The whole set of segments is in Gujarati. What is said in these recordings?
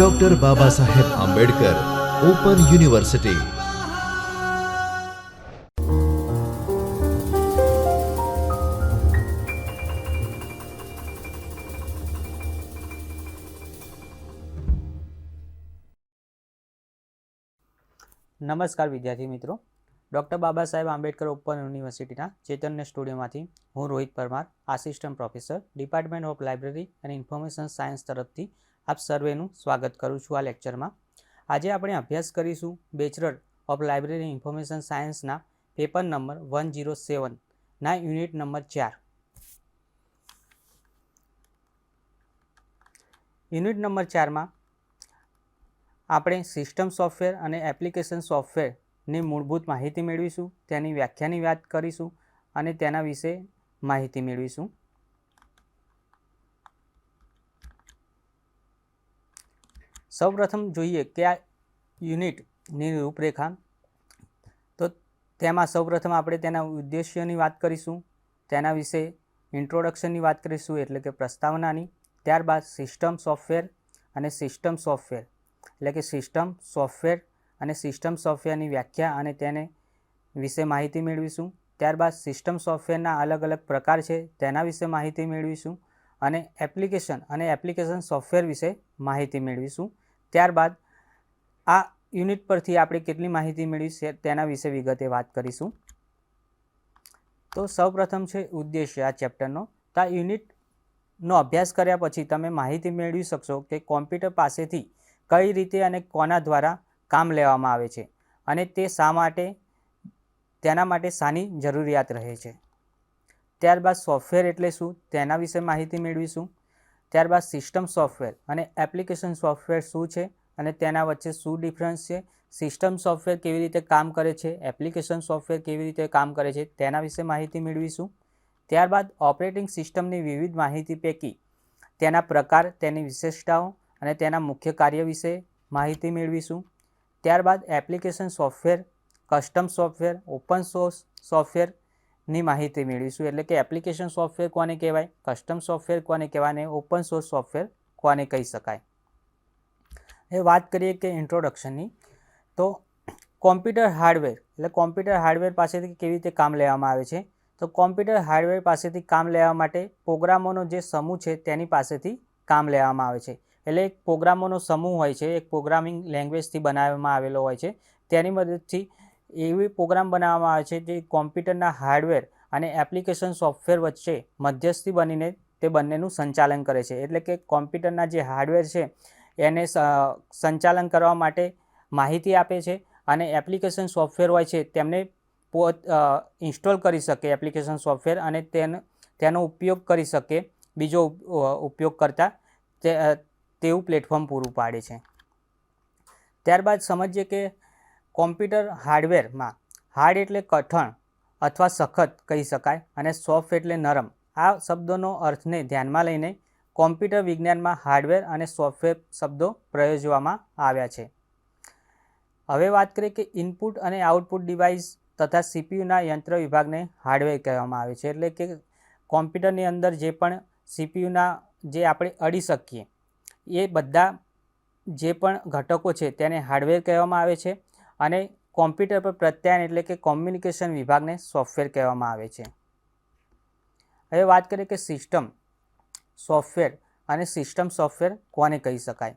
Doctor Baba Saheb Ambedkar open university નમસ્કાર વિદ્યાર્થી મિત્રો. ડૉક્ટર બાબા સાહેબ આંબેડકર ઓપન યુનિવર્સિટીના ચેતન્ય સ્ટુડિયોમાંથી હું Rohit Parmar assistant professor department of library અને ઇન્ફોર્મેશન સાયન્સ તરફથી આપ સર્વેનું સ્વાગત કરું છું આ લેક્ચરમાં. આજે આપણે અભ્યાસ કરીશું બેચલર ઓફ લાઇબ્રેરી ઇન્ફોર્મેશન સાયન્સના પેપર નંબર વન જીરો સેવનના યુનિટ નંબર ચાર. યુનિટ નંબર ચારમાં આપણે સિસ્ટમ સોફ્ટવેર અને એપ્લિકેશન સોફ્ટવેરની મૂળભૂત માહિતી મેળવીશું, તેની વ્યાખ્યાની વાત કરીશું અને તેના વિશે માહિતી મેળવીશું. સૌપ્રથમ જોઈએ કે આ યુનિટની રૂપરેખા. તો તેમાં સૌપ્રથમ આપણે તેના ઉદ્દેશ્યની વાત કરીશું. તેના વિશે ઇન્ટ્રોડક્શનની વાત કરીશું એટલે કે પ્રસ્તાવનાની. ત્યારબાદ સિસ્ટમ સોફ્ટવેર અને સિસ્ટમ સોફ્ટવેર એટલે કે સિસ્ટમ સોફ્ટવેર અને સિસ્ટમ સોફ્ટવેરની વ્યાખ્યા અને તેને વિશે માહિતી મેળવીશું. ત્યારબાદ સિસ્ટમ સોફ્ટવેરના અલગ અલગ પ્રકાર છે, તેના વિશે માહિતી મેળવીશું અને એપ્લિકેશન અને એપ્લિકેશન સોફ્ટવેર વિશે માહિતી મેળવીશું. ત્યારબાદ આ યુનિટ પરથી આપણે કેટલી માહિતી મેળવી છે તેના વિશે વિગતે વાત કરીશું. તો સૌપ્રથમ છે ઉદ્દેશ્ય આ ચેપ્ટરનો. તો આ યુનિટનો અભ્યાસ કર્યા પછી તમે માહિતી મેળવી શકશો કે કોમ્પ્યુટર પાસેથી કઈ રીતે અને કોના દ્વારા કામ લેવામાં આવે છે અને તે શા માટે, તેના માટે શાની જરૂરિયાત રહે છે. ત્યારબાદ સોફ્ટવેર એટલે શું તેના વિશે માહિતી મેળવીશું. ત્યારબાદ સિસ્ટમ સોફ્ટવેર અને એપ્લિકેશન સોફ્ટવેર શું છે અને તેના વચ્ચે શું ડિફરન્સ છે? સિસ્ટમ સોફ્ટવેર કેવી રીતે કામ કરે છે? એપ્લિકેશન સોફ્ટવેર કેવી રીતે કામ કરે છે? તેના વિશે માહિતી મેળવીશું. ત્યારબાદ ઓપરેટિંગ સિસ્ટમની વિવિધ માહિતી પૈકી તેના પ્રકાર, તેની વિશેષતાઓ અને તેના મુખ્ય કાર્ય વિશે માહિતી મેળવીશું. ત્યારબાદ application software, custom software, open source સોફ્ટવેરની માહિતી મેળવીશું. એટલે કે એપ્લિકેશન સોફ્ટવેર કોને કહેવાય? કસ્ટમ સોફ્ટવેર કોને કહેવાય? અને ઓપન સોર્સ સોફ્ટવેર કોને કહી શકાય? એ વાત કરીએ કે ઇન્ટ્રોડક્શનની તો કોમ્પ્યુટર હાર્ડવેર એટલે કોમ્પ્યુટર હાર્ડવેર પાસેથી કેવી રીતે કામ લેવામાં આવે છે? તો કોમ્પ્યુટર હાર્ડવેર પાસેથી કામ લેવા માટે પ્રોગ્રામોનો જે સમૂહ છે તેની પાસેથી કામ લેવામાં આવે છે. એટલે એક પ્રોગ્રામોનો સમૂહ હોય છે, એક પ્રોગ્રામિંગ લેંગ્વેજથી બનાવવામાં આવેલો હોય છે. તેની મદદથી એવી પ્રોગ્રામ બનાવવામાં આવે છે જે કોમ્પ્યુટરના હાર્ડવેર અને એપ્લિકેશન સોફ્ટવેર વચ્ચે મધ્યસ્થી બનીને તે બંનેનું સંચાલન કરે છે. એટલે કે કોમ્પ્યુટરના જે હાર્ડવેર છે, એને સંચાલન કરવા માટે માહિતી આપે છે અને એપ્લિકેશન સોફ્ટવેર હોય છે તેમને પોત ઇન્સ્ટોલ કરી શકે એપ્લિકેશન સોફ્ટવેર અને તેનો તેનો ઉપયોગ કરી શકે, બીજો ઉપયોગ કરતાં તે તેવું પ્લેટફોર્મ પૂરું પાડે છે. ત્યારબાદ સમજીએ કે કોમ્પ્યુટર હાર્ડવેરમાં હાર્ડ એટલે કઠણ અથવા સખત કહી શકાય અને સોફ્ટ એટલે નરમ. આ શબ્દોનો અર્થને ધ્યાનમાં લઈને કોમ્પ્યુટર વિજ્ઞાનમાં હાર્ડવેર અને સોફ્ટવેર શબ્દો પ્રયોજવામાં આવ્યા છે. હવે વાત કરીએ કે ઇનપુટ અને આઉટપુટ ડિવાઇસ તથા સીપીયુના યંત્ર વિભાગને હાર્ડવેર કહેવામાં આવે છે. એટલે કે કોમ્પ્યુટરની અંદર જે પણ સીપીયુના જે આપણે અડી શકીએ, એ બધા જે પણ ઘટકો છે તેને હાર્ડવેર કહેવામાં આવે છે. અને કોમ્પ્યુટર પર પ્રત્યાયન એટલે કે કોમ્યુનિકેશન વિભાગને સોફ્ટવેર કહેવામાં આવે છે. હવે વાત કરીએ કે સિસ્ટમ સોફ્ટવેર અને સિસ્ટમ સોફ્ટવેર કોને કહી શકાય?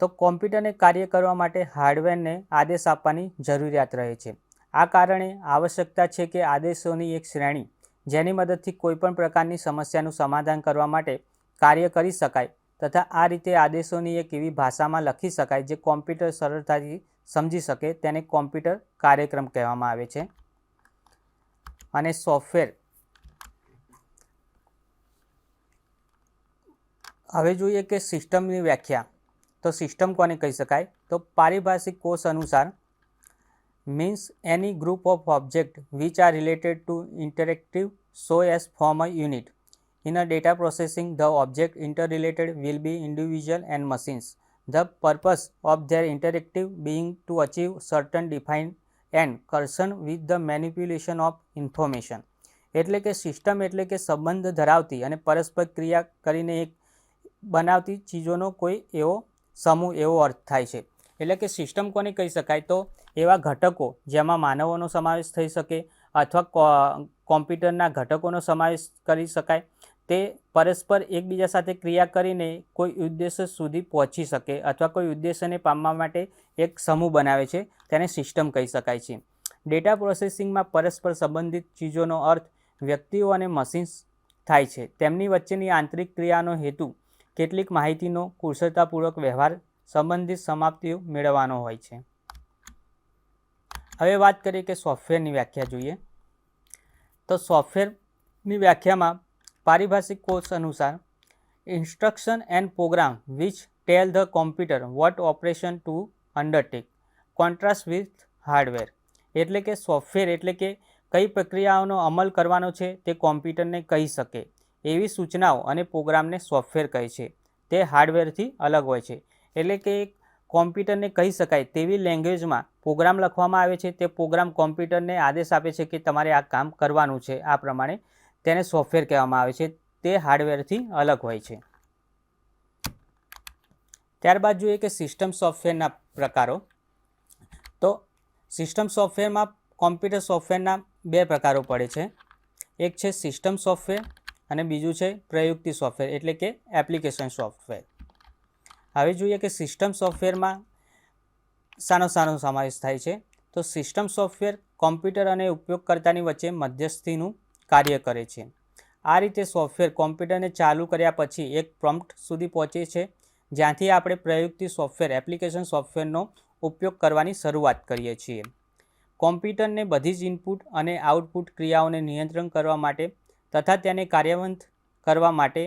તો કોમ્પ્યુટરને કાર્ય કરવા માટે હાર્ડવેરને આદેશ આપવાની જરૂરિયાત રહે છે. આ કારણે આવશ્યકતા છે કે આદેશોની એક શ્રેણી, જેની મદદથી કોઈપણ પ્રકારની સમસ્યાનું સમાધાન કરવા માટે કાર્ય કરી શકાય, તથા આ રીતે આદેશોની એક એવી ભાષામાં લખી શકાય, જે કોમ્પ્યુટર સરળતાથી સમજી શકે તેને કોમ્પ્યુટર કાર્યક્રમ કહેવામાં આવે છે. અને સોફ્ટવેર. હવે જોઈએ કે સિસ્ટમની વ્યાખ્યા. તો સિસ્ટમ કોને કહી શકાય? તો પારિભાષિક કોષ અનુસાર means any group of object which are related to interactive so as form a unit in a processing the object inter related will be individual and machines. The purpose of their interactive being to achieve certain defined and concern with the manipulation of information. એટલે કે સિસ્ટમ એટલે કે સંબંધ ધરાવતી અને પરસ્પર ક્રિયા કરીને એક બનાવતી ચીજોનો કોઈ એવો સમૂહ એવો અર્થ થાય છે. એટલે કે સિસ્ટમ કોને કહી શકાય? તો એવા ઘટકો જેમાં માનવોનો સમાવેશ થઈ શકે અથવા કોમ્પ્યુટરના ઘટકોનો સમાવેશ કરી શકાય તે પરસ્પર એકબીજા સાથે ક્રિયા કરીને કોઈ ઉદ્દેશ્ય સુધી પહોંચી શકે અથવા કોઈ ઉદ્દેશ્યને પામવા માટે એક સમૂહ બનાવે છે, તેને સિસ્ટમ કહી શકાય છે. ડેટા પ્રોસેસિંગમાં પરસ્પર સંબંધિત ચીજોનો અર્થ વ્યક્તિઓ અને મશીન્સ થાય છે. તેમની વચ્ચેની આંતરિક ક્રિયાનો હેતુ કેટલીક માહિતીનો કુશળતાપૂર્વક વ્યવહાર સંબંધિત સમાપ્તિઓ મેળવવાનો હોય છે. હવે વાત કરીએ કે સોફ્ટવેરની વ્યાખ્યા જોઈએ. તો સોફ્ટવેરની વ્યાખ્યામાં પારિભાષિક કોર્સ અનુસાર instruction and program which tell the computer what operation to undertake contrast with hardware એટલે કે સોફ્ટવેર એટલે કે કઈ પ્રક્રિયાઓનો અમલ કરવાનો છે તે કોમ્પ્યુટરને કહી શકે. એવી સૂચનાઓ અને પ્રોગ્રામને સોફ્ટવેર કહે છે. તે હાર્ડવેરથી અલગ હોય છે. એટલે કે કોમ્પ્યુટરને કહી શકાય તેવી લેંગ્વેજમાં પ્રોગ્રામ લખવામાં આવે છે તે પ્રોગ્રામ કોમ્પ્યુટરને આદેશ આપે છે કે તમારે આ કામ કરવાનું છે. આ પ્રમાણે તેને સોફ્ટવેર કહેવામાં આવે છે. તે હાર્ડવેરથી અલગ હોય છે. ત્યારબાદ જોઈએ કે સિસ્ટમ સોફ્ટવેરના પ્રકારો. તો સિસ્ટમ સોફ્ટવેરમાં કોમ્પ્યુટર સોફ્ટવેરના બે પ્રકારો પડે છે. એક છે સિસ્ટમ સોફ્ટવેર અને બીજું છે પ્રયુક્તિ સોફ્ટવેર એટલે કે એપ્લિકેશન સોફ્ટવેર હવે જોઈએ કે સિસ્ટમ સોફ્ટવેરમાં સાનો સાનો સમાવેશ થાય છે. તો સિસ્ટમ સોફ્ટવેર કોમ્પ્યુટર અને ઉપયોગકર્તાની વચ્ચે મધ્યસ્થીનું કાર્ય કરે છે. આ રીતે સોફ્ટવેર કોમ્પ્યુટરને ચાલુ કર્યા પછી એક પ્રોમ્પ્ટ સુધી પહોંચે છે, જ્યાંથી આપણે પ્રયુક્તિ સોફ્ટવેર, એપ્લિકેશન સોફ્ટવેરનો ઉપયોગ કરવાની શરૂઆત કરીએ છીએ. કોમ્પ્યુટરને બધી જ ઇનપુટ અને આઉટપુટ ક્રિયાઓને નિયંત્રણ કરવા માટે તથા તેને કાર્યવંત કરવા માટે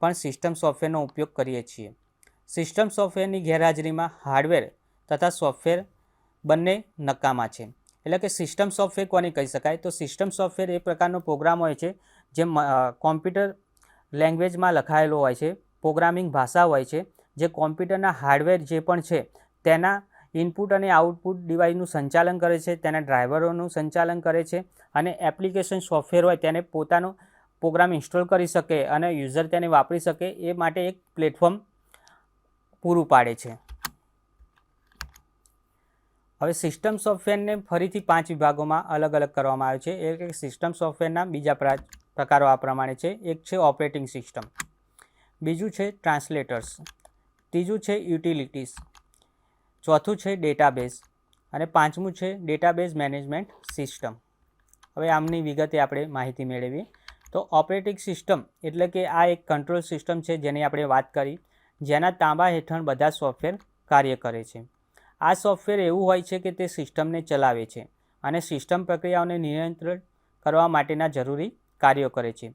પણ સિસ્ટમ સોફ્ટવેરનો ઉપયોગ કરીએ છીએ. સિસ્ટમ સોફ્ટવેરની ગેરહાજરીમાં હાર્ડવેર તથા સોફ્ટવેર બંને નકામા છે. એટલે કે સિસ્ટમ સોફ્ટવેર કોને કહી શકાય? તો સિસ્ટમ સોફ્ટવેર એ પ્રકારનો પ્રોગ્રામ હોય છે, જે કોમ્પ્યુટર લેંગ્વેજમાં લખાયેલો હોય છે પ્રોગ્રામિંગ ભાષા હોય છે, જે કોમ્પ્યુટરના હાર્ડવેર જે પણ છે, તેના ઇનપુટ અને આઉટપુટ ડિવાઇસનું સંચાલન કરે છે, તેના ડ્રાઈવરોનું સંચાલન કરે છે, અને એપ્લિકેશન સોફ્ટવેર હોય તેને પોતાનો પ્રોગ્રામ ઇન્સ્ટોલ કરી શકે અને યુઝર તેને વાપરી શકે, એ માટે એક પ્લેટફોર્મ પૂરું પાડે છે. હવે સિસ્ટમ સોફ્ટવેરને ફરીથી પાંચ વિભાગોમાં અલગ અલગ કરવામાં આવે છે. એટલે કે સિસ્ટમ સોફ્ટવેરના બીજા પ્રા- પ્રકારો આ પ્રમાણે છે. એક છે ઓપરેટિંગ સિસ્ટમ બીજું છે ટ્રાન્સલેટર્સ ત્રીજું છે યુટિલિટીઝ ચોથું છે ડેટાબેઝ અને પાંચમું છે ડેટાબેઝ મેનેજમેન્ટ સિસ્ટમ હવે આમની વિગતે આપણે માહિતી મેળવીએ. તો ઓપરેટિંગ સિસ્ટમ એટલે કે આ એક કંટ્રોલ સિસ્ટમ છે જેની આપણે વાત કરી. જેના તાંબા હેઠળ બધા સોફ્ટવેર કાર્ય કરે છે. આ સોફ્ટવેર એવું હોય છે કે તે સિસ્ટમને ચલાવે છે અને સિસ્ટમ પ્રક્રિયાઓને નિયંત્રણ કરવા માટેના જરૂરી કાર્યો કરે છે.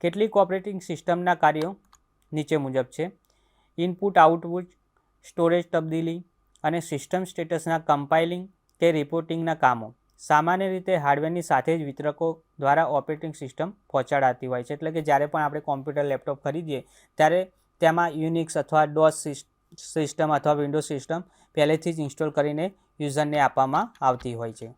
કેટલીક ઓપરેટિંગ સિસ્ટમના કાર્યો નીચે મુજબ છે. ઇનપુટ, આઉટપુટ, સ્ટોરેજ તબદીલી અને સિસ્ટમ સ્ટેટસના કમ્પાઇલિંગ કે રિપોર્ટિંગના કામો. સામાન્ય રીતે હાર્ડવેરની સાથે જ વિતરકો દ્વારા ઓપરેટિંગ સિસ્ટમ પહોંચાડાતી હોય છે. એટલે કે જ્યારે પણ આપણે કોમ્પ્યુટર, લેપટોપ ખરીદીએ, ત્યારે તેમાં યુનિક્સ અથવા ડોસ સિસ્ટમ અથવા વિન્ડોઝ સિસ્ટમ પહેલેથી જ ઇન્સ્ટોલ કરીને યુઝરને આપવામાં આવતી હોય છે.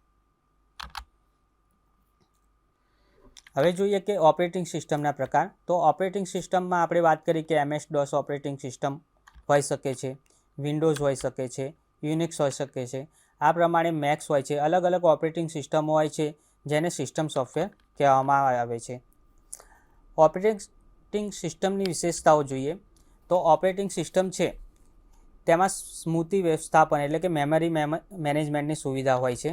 હવે જોઈએ કે ઓપરેટિંગ સિસ્ટમના પ્રકાર. તો ઓપરેટિંગ સિસ્ટમમાં આપણે વાત કરી કે એમએસ ડોસ ઓપરેટિંગ સિસ્ટમ હોઈ શકે છે, વિન્ડોઝ હોઈ શકે છે, યુનિક્સ હોઈ શકે છે. આ પ્રમાણે મેક્સ હોય છે. અલગ અલગ ઓપરેટિંગ સિસ્ટમો હોય છે જેને સિસ્ટમ સોફ્ટવેર કહેવામાં આવે છે. ઓપરેટિંગ સિસ્ટમની વિશેષતાઓ જોઈએ. તો ઓપરેટિંગ સિસ્ટમ છે તેમાં સ્મૃતિ વ્યવસ્થાપન એટલે કે મેમરી મેનેજમેન્ટની સુવિધા હોય છે.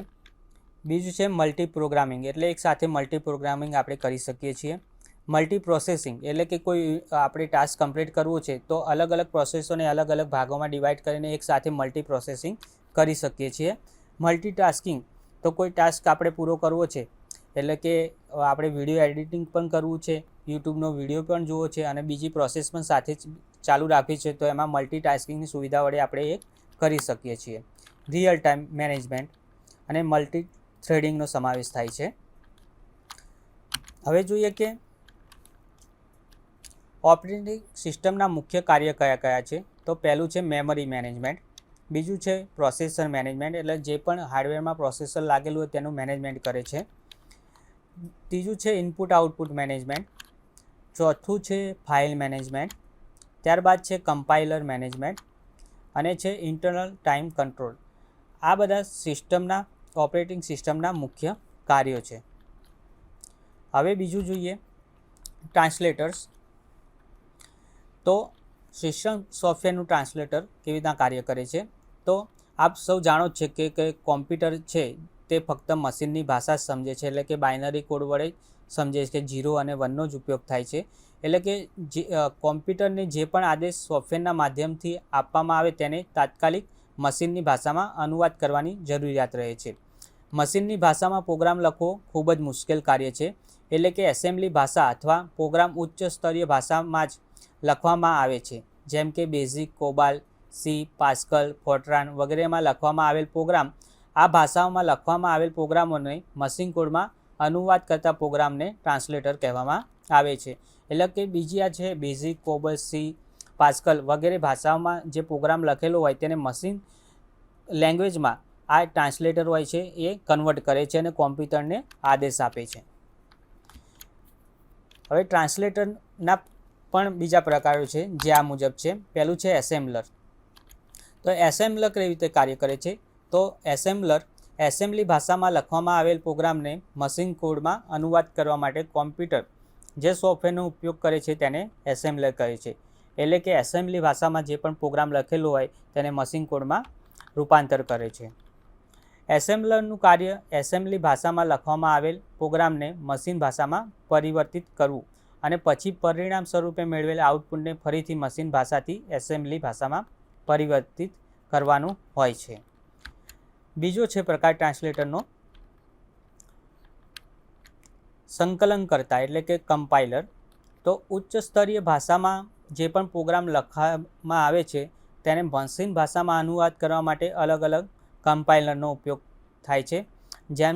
બીજું છે મલ્ટી પ્રોગ્રામિંગ એટલે એક સાથે મલ્ટી પ્રોગ્રામિંગ આપણે કરી શકીએ છીએ. મલ્ટી પ્રોસેસિંગ એટલે કે કોઈ આપણે ટાસ્ક કમ્પ્લીટ કરવું છે તો અલગ અલગ પ્રોસેસોને અલગ અલગ ભાગોમાં ડિવાઈડ કરીને એક સાથે મલ્ટી પ્રોસેસિંગ કરી શકીએ છીએ. મલ્ટી ટાસ્કિંગ તો કોઈ ટાસ્ક આપણે પૂરો કરવો છે એટલે કે આપણે વીડિયો એડિટિંગ પણ કરવું છે યુટ્યુબનો વીડિયો પણ જોવો છે અને બીજી પ્રોસેસ પણ સાથે જ ચાલુ રાખવી છે, તો એમાં મલ્ટી ટાસ્કિંગની સુવિધા વડે આપણે એ કરી શકીએ છીએ. રિયલ ટાઈમ મેનેજમેન્ટ અને મલ્ટી થ્રેડિંગનો સમાવેશ થાય છે. હવે જોઈએ કે ઓપરેટિંગ સિસ્ટમના મુખ્ય કાર્ય કયા કયા છે, તો પહેલું છે મેમરી મેનેજમેન્ટ બીજું છે પ્રોસેસર મેનેજમેન્ટ એટલે જે પણ હાર્ડવેરમાં પ્રોસેસર લાગેલું હોય તેનું મેનેજમેન્ટ કરે છે. ત્રીજું છે ઇનપુટ આઉટપુટ મેનેજમેન્ટ ચોથું છે ફાઇલ મેનેજમેન્ટ ત્યારબાદ છે કમ્પાઇલર મેનેજમેન્ટ અને છે ઇન્ટરનલ ટાઈમ કંટ્રોલ. આ બધા સિસ્ટમના, ઓપરેટિંગ સિસ્ટમના મુખ્ય કાર્યો છે. હવે બીજું જોઈએ ટ્રાન્સલેટર્સ. તો સિસ્ટમ સોફ્ટવેરનું ટ્રાન્સલેટર કેવી રીતના કાર્ય કરે છે? તો આપ સૌ જાણો જ છે કે કોમ્પ્યુટર છે તે ફક્ત મશીનની ભાષા જ સમજે છે. એટલે કે બાઇનરી કોડ વડે સમજે છે કે જીરો અને વનનો જ ઉપયોગ થાય છે. એટલે કે જે કોમ્પ્યુટરને જે પણ આદેશ સોફ્ટવેરના માધ્યમથી આપવામાં આવે તેને તાત્કાલિક મશીનની ભાષામાં અનુવાદ કરવાની જરૂરિયાત રહે છે. મશીનની ભાષામાં પ્રોગ્રામ લખવો ખૂબ જ મુશ્કેલ કાર્ય છે. એટલે કે એસેમ્બલી ભાષા અથવા પ્રોગ્રામ ઉચ્ચ સ્તરીય ભાષામાં જ લખવામાં આવે છે. જેમ કે BASIC COBOL C, Pascal, Fortran વગેરેમાં લખવામાં આવેલ પ્રોગ્રામ. આ ભાષાઓમાં લખવામાં આવેલ પ્રોગ્રામોને મશીન કોડમાં અનુવાદ કરતા પ્રોગ્રામને ટ્રાન્સલેટર કહેવામાં આવે છે. એટલે કે બીજી આ છે બેઝિક, કોબલ, સી, પાસ્કલ વગેરે ભાષાઓમાં જે પ્રોગ્રામ લખેલો હોય તેને મશીન લેંગ્વેજમાં આ ટ્રાન્સલેટર હોય છે, એ કન્વર્ટ કરે છે અને કોમ્પ્યુટરને આદેશ આપે છે. હવે ટ્રાન્સલેટરના પણ બીજા પ્રકારો છે જે આ મુજબ છે. પહેલું છે એસેમ્બલર. તો એસેમ્બલર કેવી રીતે કાર્ય કરે છે? તો એસેમ્બલર એસેમ્બલી ભાષામાં લખવામાં આવેલ પ્રોગ્રામને મશીન કોડમાં અનુવાદ કરવા માટે કોમ્પ્યુટર જે સોફ્ટવેરનો ઉપયોગ કરે છે તેને એસેમ્બલર કહે છે. એટલે કે એસેમ્બલી ભાષામાં જે પણ પ્રોગ્રામ લખેલો હોય તેને મશીન કોડમાં રૂપાંતર કરે છે. એસેમ્બલરનું કાર્ય એસેમ્બલી ભાષામાં લખવામાં આવેલ પ્રોગ્રામને મશીન ભાષામાં પરિવર્તિત કરવું અને પછી પરિણામ સ્વરૂપે મેળવેલ આઉટપુટને ફરીથી મશીન ભાષાથી એસેમ્બલી ભાષામાં પરિવર્તિત કરવાનું હોય છે. બીજો છે પ્રકાર ટ્રાન્સલેટરનો સંકલન કરતા, એટલે કે કમ્પાઇલર તો ઉચ્ચ સ્તરીય ભાષામાં જે પણ પ્રોગ્રામ લખવામાં આવે છે, તેને મશીન ભાષામાં અનુવાદ કરવા માટે અલગ અલગ કમ્પાઇલરનો ઉપયોગ થાય છે. જેમ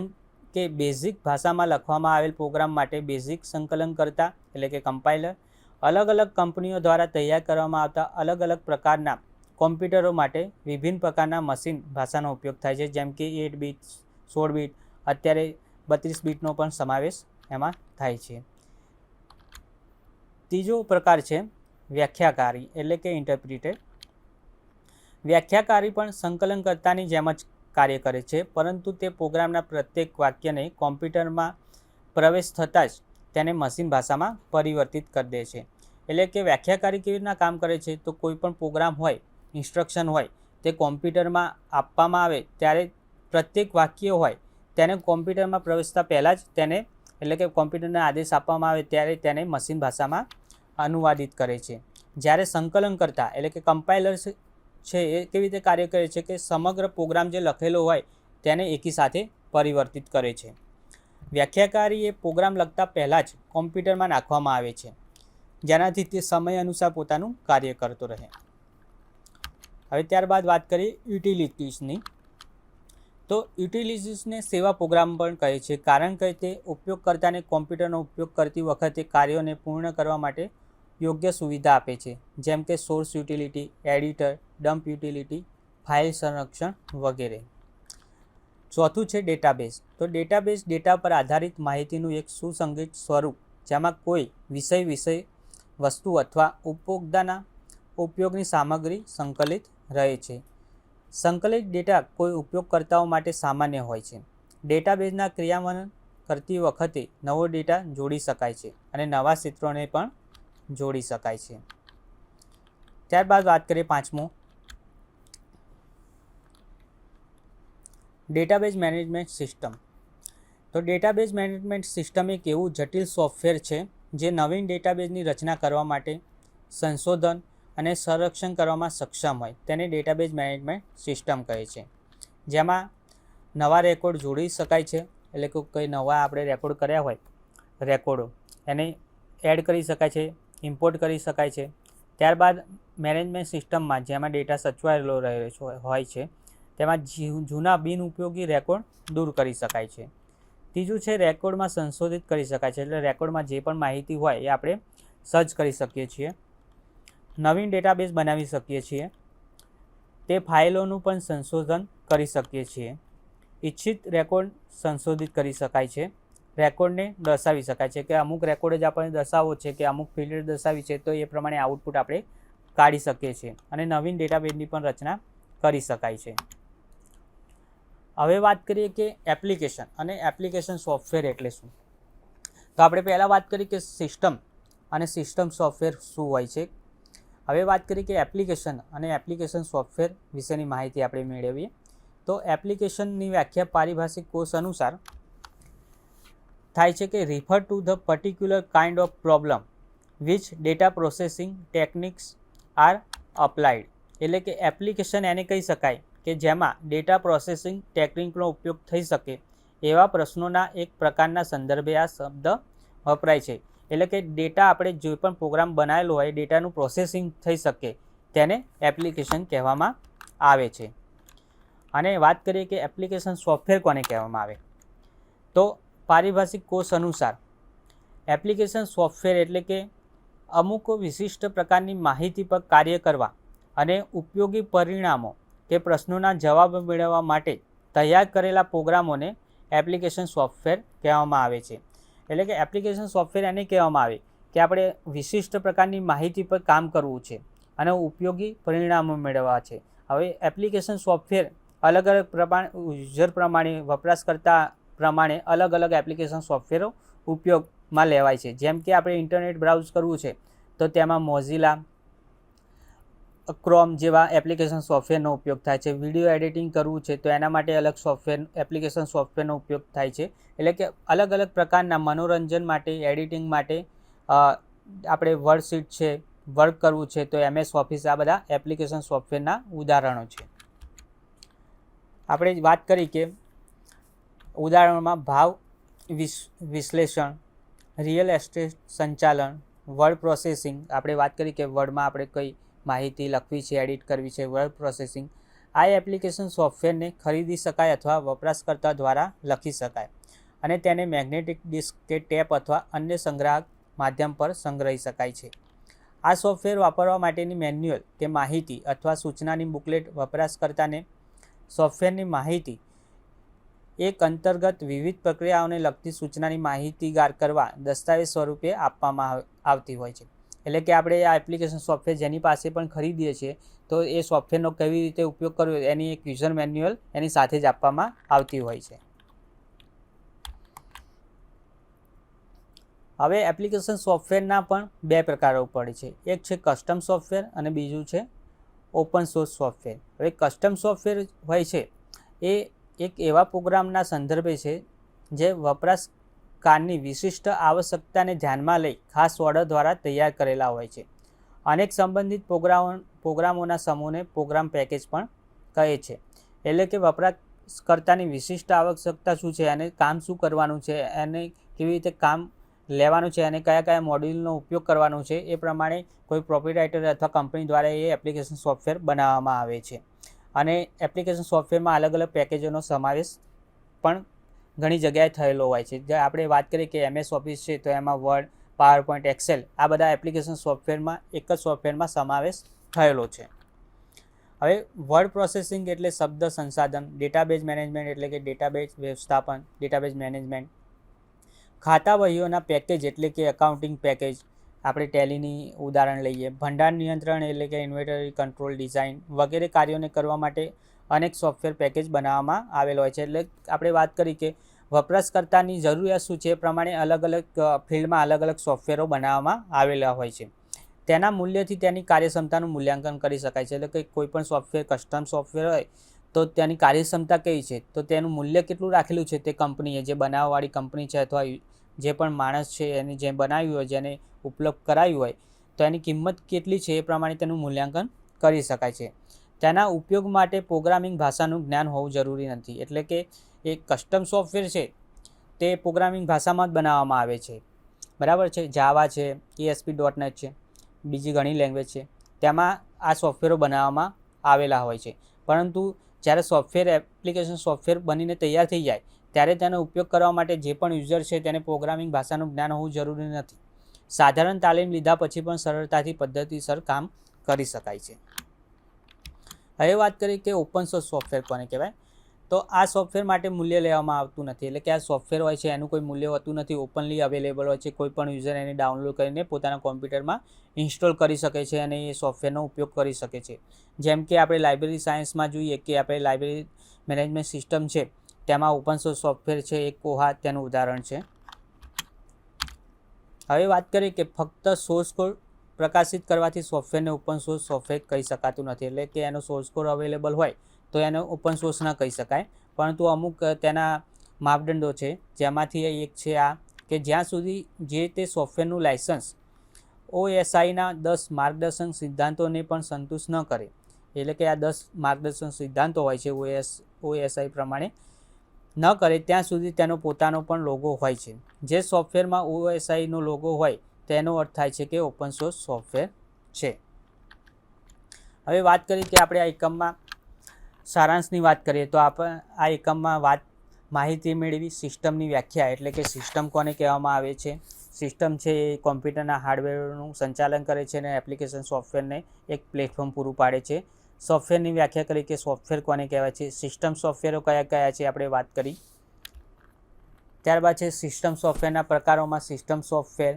કે બેઝિક ભાષામાં લખવામાં આવેલ પ્રોગ્રામ માટે બેઝિક સંકલન કરતા, એટલે કે કમ્પાઇલર અલગ અલગ કંપનીઓ દ્વારા તૈયાર કરવામાં આવતા અલગ અલગ પ્રકારના કોમ્પ્યુટરો માટે વિભિન્ન પ્રકારના મશીન ભાષાનો ઉપયોગ થાય છે. જેમ કે એટ બીટ સોળ બીટ અત્યારે બત્રીસ બીટનો પણ સમાવેશ એમાં થાય છે. ત્રીજો પ્રકાર છે વ્યાખ્યાકારી, એટલે કે ઇન્ટરપ્રિટેડ વ્યાખ્યાકારી પણ સંકલનકર્તાની જેમ જ કાર્ય કરે છે, પરંતુ તે પ્રોગ્રામના પ્રત્યેક વાક્યને કોમ્પ્યુટરમાં પ્રવેશ થતાં જ તેને મશીન ભાષામાં પરિવર્તિત કરી દે છે. એટલે કે વ્યાખ્યાકારી કેવી રીતના કામ કરે છે? તો કોઈ પણ પ્રોગ્રામ હોય, ઇન્સ્ટ્રક્શન હોય, તે કોમ્પ્યુટરમાં આપવામાં આવે ત્યારે પ્રત્યેક વાક્ય હોય, તેને કોમ્પ્યુટરમાં પ્રવેશતા પહેલાં જ તેને એટલે કે કોમ્પ્યુટરને આદેશ આપવામાં આવે ત્યારે તેને મશીન ભાષામાં અનુવાદિત કરે છે. જ્યારે સંકલન કરતા એટલે કે કમ્પાઇલર છે એ કેવી રીતે કાર્ય કરે છે કે સમગ્ર પ્રોગ્રામ જે લખેલો હોય તેને એકી સાથે પરિવર્તિત કરે છે. વ્યાખ્યાકારી એ પ્રોગ્રામ લખતા પહેલાં જ કોમ્પ્યુટરમાં નાખવામાં આવે છે. જેનાથી તે સમય અનુસાર પોતાનું કાર્ય કરતો રહે. હવે ત્યારબાદ વાત કરીએ યુટિલિટીઝની તો યુટિલિટીઝને સેવા પ્રોગ્રામ પણ કહે છે. કારણ કે તે ઉપયોગકર્તાને કોમ્પ્યુટરનો ઉપયોગ કરતી વખતે કાર્યોને પૂર્ણ કરવા માટે યોગ્ય સુવિધા આપે છે. જેમ કે source utility, editor, dump utility, file સંરક્ષણ વગેરે. ચોથું છે ડેટાબેઝ. તો ડેટાબેઝ ડેટા પર આધારિત માહિતીનું એક સુસંગઠિત સ્વરૂપ, જેમાં કોઈ વિષય વિષય વસ્તુ અથવા ઉપભોક્તાના ઉપયોગની સામગ્રી સંકલિત રહે છે. સંકલિત ડેટા કોઈ ઉપયોગકર્તાઓ માટે સામાન્ય હોય છે. ડેટાબેઝના ક્રિયાન્વયન કરતી વખતે નવો ડેટા જોડી શકાય છે અને નવા ક્ષેત્રોને પણ જોડી શકાય છે. ત્યારબાદ વાત કરીએ પાંચમો. Database management system. તો ડેટાબેઝ મેનેજમેન્ટ સિસ્ટમ એક એવું જટિલ સોફ્ટવેર છે જે નવીન ડેટાબેઝની રચના કરવા માટે સંશોધન અને સંરક્ષણ કરવામાં સક્ષમ હોય તેને ડેટાબેઝ મેનેજમેન્ટ સિસ્ટમ કહે છે. જેમાં નવા રેકોર્ડ જોડી શકાય છે, એટલે કે કોઈ નવા આપણે રેકોર્ડ કર્યા હોય રેકોર્ડો એને એડ કરી શકાય છે ઇમ્પોર્ટ કરી શકાય છે. ત્યારબાદ મેનેજમેન્ટ સિસ્ટમમાં જેમાં ડેટા સચવાયેલો રહેલો હોય છે, તેમાં જૂના બિનઉપયોગી રેકોર્ડ દૂર કરી શકાય છે. ત્રીજું છે રેકોર્ડમાં સંશોધિત કરી શકાય છે, એટલે રેકોર્ડમાં જે પણ માહિતી હોય એ આપણે સર્ચ કરી શકીએ છીએ. નવીન ડેટાબેઝ બનાવી શકીએ છીએ. તે ફાઇલોનું પણ સંશોધન કરી શકીએ છીએ. ઈચ્છિત રેકોર્ડ સંશોધિત કરી શકાય છે. રેકોર્ડને દર્શાવી શકાય છે કે અમુક રેકોર્ડ જ આપણે દર્શાવવો છે કે અમુક ફિલ્ડ દર્શાવી છે તો એ પ્રમાણે આઉટપુટ આપણે કાઢી શકીએ છીએ અને નવીન ડેટાબેઝની પણ રચના કરી શકાય છે. હવે વાત કરીએ કે એપ્લિકેશન અને એપ્લિકેશન સોફ્ટવેર એટલે શું? તો આપણે પહેલાં વાત કરી કે સિસ્ટમ અને સિસ્ટમ સોફ્ટવેર શું હોય છે? હવે વાત કરીએ કે એપ્લિકેશન અને એપ્લિકેશન સોફ્ટવેર વિશેની માહિતી આપણે મેળવીએ. તો એપ્લિકેશનની વ્યાખ્યા પારિભાષિક કોષ અનુસાર થાય છે કે refer to the particular kind of problem which data processing techniques are applied એટલે કે એપ્લિકેશન એને કહી શકાય કે જેમાં ડેટા પ્રોસેસિંગ ટેકનિકનો ઉપયોગ થઈ શકે એવા પ્રશ્નોના એક પ્રકારના સંદર્ભે આ શબ્દ વપરાય છે. એટલે કે ડેટા આપણે જે પણ પ્રોગ્રામ બનાવેલો હોય ડેટાનું પ્રોસેસિંગ થઈ શકે તેને એપ્લિકેશન કહેવામાં આવે છે. અને વાત કરીએ કે એપ્લિકેશન સોફ્ટવેર કોને કહેવામાં આવે? તો પારિભાષિક કોષ અનુસાર એપ્લિકેશન સોફ્ટવેર એટલે કે અમુક વિશિષ્ટ પ્રકારની માહિતી પર કાર્ય કરવા અને ઉપયોગી પરિણામો કે પ્રશ્નોના જવાબ મેળવવા માટે તૈયાર કરેલા પ્રોગ્રામોને એપ્લિકેશન સોફ્ટવેર કહેવામાં આવે છે. એટલે કે એપ્લિકેશન સોફ્ટવેર એને કહેવામાં આવે કે આપણે વિશિષ્ટ પ્રકારની માહિતી પર કામ કરવું છે અને ઉપયોગી પરિણામો મેળવવા છે. હવે એપ્લિકેશન સોફ્ટવેર અલગ અલગ પ્રમાણે યુઝર પ્રમાણે, વપરાશકર્તા પ્રમાણે અલગ અલગ એપ્લિકેશન સોફ્ટવેરો ઉપયોગમાં લેવાય છે. જેમ કે આપણે ઇન્ટરનેટ બ્રાઉઝ કરવું છે તો તેમાં મોઝિલા ક્રોમ જેવા એપ્લિકેશન સોફ્ટવેરનો ઉપયોગ થાય છે. વીડિયો એડિટિંગ કરવું છે તો એના માટે અલગ સોફ્ટવેર એપ્લિકેશન સોફ્ટવેરનો ઉપયોગ થાય છે. એટલે કે અલગ અલગ પ્રકારના મનોરંજન માટે એડિટિંગ માટે આપણે વર્ડશીટ છે વર્ક કરવું છે તો એમએસ ઓફિસ આ બધા એપ્લિકેશન સોફ્ટવેરના ઉદાહરણો છે. આપણે વાત કરી કે ઉદાહરણોમાં ભાવ વિશ વિશ્લેષણ રિયલ એસ્ટેટ સંચાલન વર્ડ પ્રોસેસિંગ આપણે વાત કરી કે વર્ડમાં આપણે કઈ માહિતી લખવી છે, એડિટ કરવી છે વર્ડ પ્રોસેસિંગ આ એપ્લિકેશન સોફ્ટવેરને ખરીદી શકાય અથવા વપરાશકર્તા દ્વારા લખી શકાય અને તેને મેગ્નેટિક ડિસ્ક કે ટેપ અથવા અન્ય સંગ્રાહક માધ્યમ પર સંગ્રહી શકાય છે. આ સોફ્ટવેર વાપરવા માટેની મેન્યુઅલ કે માહિતી અથવા સૂચનાની બુકલેટ વપરાશકર્તાને સોફ્ટવેરની માહિતી એક અંતર્ગત વિવિધ પ્રક્રિયાઓને લગતી સૂચનાની માહિતીગાર કરવા દસ્તાવેજ સ્વરૂપે આપવામાં આવતી હોય છે. એટલે કે આપણે આ એપ્લિકેશન સોફ્ટવેર જેની પાસે પણ ખરીદીએ છીએ, તો એ સોફ્ટવેરનો કેવી રીતે ઉપયોગ કરવો, એની એક યુઝર મેન્યુઅલ એની સાથે જ આપવામાં આવતી હોય છે. હવે એપ્લિકેશન સોફ્ટવેરના પણ બે પ્રકારો પડે છે. એક છે કસ્ટમ સોફ્ટવેર અને બીજું છે ઓપન સોર્સ સોફ્ટવેર હવે કસ્ટમ સોફ્ટવેર હોય છે, એ એક એવા પ્રોગ્રામના સંદર્ભે છે, જે વપરાશકારની વિશિષ્ટ આવશ્યકતાને ધ્યાનમાં લઈ ખાસ ઓર્ડર દ્વારા તૈયાર કરેલા હોય છે. અનેક સંબંધિત પ્રોગ્રામ, પ્રોગ્રામોના સમૂહને પ્રોગ્રામ પેકેજ પણ કહે છે. એટલે કે વપરાશકર્તાની વિશિષ્ટ આવશ્યકતા શું છે અને કામ શું કરવાનું છે એને કેવી રીતે કામ લેવાનું છે અને કયા કયા મોડ્યુલનો ઉપયોગ કરવાનો છે એ પ્રમાણે કોઈ પ્રોપીરાઇટર અથવા કંપની દ્વારા એ એપ્લિકેશન સોફ્ટવેર બનાવવામાં આવે છે. અને એપ્લિકેશન સોફ્ટવેરમાં અલગ અલગ પેકેજોનો સમાવેશ પણ ઘણી જગ્યાએ થયેલો હોય છે. જે આપણે વાત કરીએ કે એમએસ ઓફિસ છે, તો એમાં વર્ડ પાવર પોઈન્ટ એક્સેલ આ બધા એપ્લિકેશન સોફ્ટવેરમાં એક જ સોફ્ટવેરમાં સમાવેશ થયેલો છે. હવે વર્ડ પ્રોસેસિંગ એટલે શબ્દ સંસાધન ડેટાબેઝ મેનેજમેન્ટ એટલે કે ડેટાબેઝ વ્યવસ્થાપન ડેટાબેઝ મેનેજમેન્ટ ખાતા વહીઓના પેકેજ એટલે કે એકાઉન્ટિંગ પેકેજ આપણે ટેલીની ઉદાહરણ લઈએ. ભંડાર નિયંત્રણ એટલે કે ઇન્વેન્ટરી કંટ્રોલ ડિઝાઇન વગેરે કાર્યોને કરવા માટે અનેક સોફ્ટવેર પેકેજ બનાવવામાં આવેલો હોય છે. એટલે આપણે વાત કરી કે વપરાશકર્તાની જરૂરિયાત શું છે એ પ્રમાણે અલગ અલગ ફિલ્ડમાં અલગ અલગ સોફ્ટવેરો બનાવવામાં આવેલા હોય છે. તેના મૂલ્યથી તેની કાર્યક્ષમતાનું મૂલ્યાંકન કરી શકાય છે. એટલે કે કોઈ પણ સોફ્ટવેર કસ્ટમ સોફ્ટવેર હોય, તો તેની કાર્યક્ષમતા કેવી છે? તો તેનું મૂલ્ય કેટલું રાખેલું છે તે કંપનીએ? જે બનાવવાવાળી કંપની છે અથવા જે પણ માણસ છે એને જે બનાવ્યું હોય, જેને ઉપલબ્ધ કરાવ્યું હોય, તો એની કિંમત કેટલી છે એ પ્રમાણે તેનું મૂલ્યાંકન કરી શકાય છે. તેના ઉપયોગ માટે પ્રોગ્રામિંગ ભાષાનું જ્ઞાન હોવું જરૂરી નથી. એટલે કે એ કસ્ટમ સોફ્ટવેર છે, તે પ્રોગ્રામિંગ ભાષામાં જ બનાવવામાં આવે છે. બરાબર છે? જાવા છે ESP ડોટ નેટ છે, બીજી ઘણી લેંગ્વેજ છે. તેમાં આ સોફ્ટવેરો બનાવવામાં આવેલા હોય છે. પરંતુ જ્યારે સોફ્ટવેર એપ્લિકેશન સોફ્ટવેર બનીને તૈયાર થઈ જાય, ત્યારે તેનો ઉપયોગ કરવા માટે જે પણ યુઝર છે તેને પ્રોગ્રામિંગ ભાષાનું જ્ઞાન હોવું જરૂરી નથી. સાધારણ તાલીમ લીધા પછી પણ સરળતાથી પદ્ધતિસર કામ કરી શકાય છે. હવે વાત કરીએ કે ઓપન સોર્સ સોફ્ટવેર કોને કહેવાય? તો આ સોફ્ટવેર માટે મૂલ્ય લેવામાં આવતું નથી. એટલે કે આ સોફ્ટવેર હોય છે, એનું કોઈ મૂલ્ય હોતું નથી ઓપનલી અવેલેબલ હોય છે, કોઈ પણ યુઝર એને ડાઉનલોડ કરીને પોતાના કોમ્પ્યુટરમાં ઇન્સ્ટોલ કરી શકે છે અને એ સોફ્ટવેરનો ઉપયોગ કરી શકે છે. જેમ કે આપણે લાઇબ્રેરી સાયન્સમાં જોઈએ કે આપણે લાઇબ્રેરી મેનેજમેન્ટ સિસ્ટમ છે, તેમાં ઓપન સોર્સ સોફ્ટવેર છે, એક કોહા તેનું ઉદાહરણ છે. હવે વાત કરીએ કે ફક્ત સોર્સ કોડ પ્રકાશિત કરવાથી સોફ્ટવેરને ઓપન સોર્સ સોફ્ટવેર કહી શકાતું નથી. એટલે કે એનો સોર્સ કોડ અવેલેબલ હોય, તો એને ઓપન સોર્સ ન કહી શકાય. પરંતુ અમુક તેના માપદંડો છે, જેમાંથી એક છે આ, કે જ્યાં સુધી જે તે સોફ્ટવેરનું લાઇસન્સ ઓએસઆઈના દસ માર્ગદર્શન સિદ્ધાંતોને પણ સંતુષ્ટ ન કરે. એટલે કે આ દસ માર્ગદર્શન સિદ્ધાંતો હોય છે ઓએસ ઓએસઆઈ પ્રમાણે, ન કરે, ત્યાં સુધી તેનો પોતાનો પણ લોગો હોય છે. જે સોફ્ટવેરમાં ઓએસઆઈનો લોગો હોય તેનો અર્થ થાય છે કે ઓપન સોર્સ સોફ્ટવેર છે. હવે વાત કરીએ કે આપણે આ એકમમાં સારાંશની વાત કરીએ તો આપણે આ એકમમાં વાત, માહિતી મેળવી સિસ્ટમની વ્યાખ્યા એટલે કે સિસ્ટમ કોને કહેવામાં આવે છે? સિસ્ટમ છે એ કોમ્પ્યુટરના હાર્ડવેરનું સંચાલન કરે છે અને એપ્લિકેશન સોફ્ટવેરને એક પ્લેટફોર્મ પૂરું પાડે છે. સોફ્ટવેરની વ્યાખ્યા કરી કે સોફ્ટવેર કોને કહેવાય છે? સિસ્ટમ સોફ્ટવેરો કયા કયા છે આપણે વાત કરી. ત્યારબાદ છે સિસ્ટમ સોફ્ટવેરના પ્રકારોમાં સિસ્ટમ સોફ્ટવેર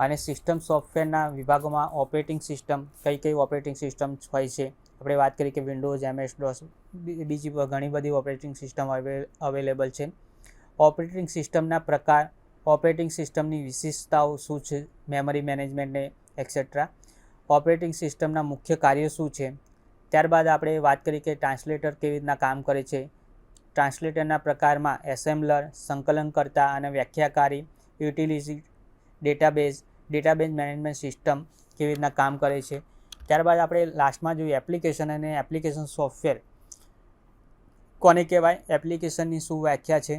અને સિસ્ટમ સોફ્ટવેરના વિભાગોમાં ઓપરેટિંગ સિસ્ટમ, કઈ કઈ ઓપરેટિંગ સિસ્ટમ હોય છે? આપણે વાત કરી કે વિન્ડોઝ એમએસ ડોસ બીજી ઘણી બધી ઓપરેટિંગ સિસ્ટમ અવેલેબલ છે. ઓપરેટિંગ સિસ્ટમના પ્રકાર, ઓપરેટિંગ સિસ્ટમની વિશેષતાઓ શું છે? મેમરી મેનેજમેન્ટને એક્સેટ્રા ઓપરેટિંગ સિસ્ટમના મુખ્ય કાર્યો શું છે? ત્યારબાદ આપણે વાત કરી કે ટ્રાન્સલેટર કેવી રીતના કામ કરે છે? ટ્રાન્સલેટરના પ્રકારમાં એસેમ્બલર, સંકલનકર્તા અને વ્યાખ્યાકારી, utility, database database management system કેવી રીતના કામ કરે છે. ત્યારબાદ આપણે લાસ્ટમાં જોઈએ એપ્લિકેશન અને એપ્લિકેશન સોફ્ટવેર કોને કહેવાય? એપ્લિકેશનની શું વ્યાખ્યા છે?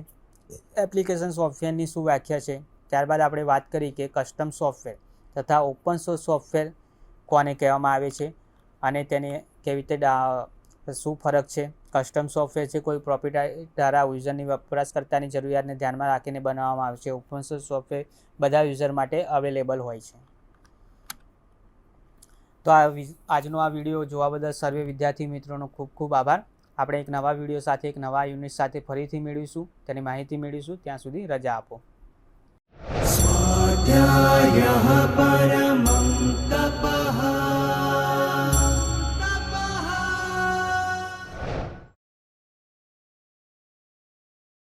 એપ્લિકેશન સોફ્ટવેરની શું વ્યાખ્યા છે? ત્યારબાદ આપણે વાત કરી કે કસ્ટમ સોફ્ટવેર તથા ઓપન સોર્સ સોફ્ટવેર કોને કહેવામાં આવે છે? અને તેને કેવી રીતે શું ફરક છે? કસ્ટમ સોફ્ટવેર છે, કોઈ પ્રોપર્ટી દ્વારા યુઝરની વપરાશકર્તાની જરૂરિયાતને ધ્યાનમાં રાખીને બનાવવામાં આવે છે. ઓપન સોર્સ સોફ્ટવેર બધા યુઝર માટે અવેલેબલ હોય છે. તો આ આજનો આ વીડિયો જોવા બદલ સર્વે વિદ્યાર્થી મિત્રોનો ખૂબ ખૂબ આભાર. આપણે એક નવા વીડિયો સાથે, એક નવા યુનિટ સાથે ફરીથી મેળવીશું. તેની માહિતી મેળવીશું. ત્યાં સુધી રજા આપો. સ્વાધ્યાય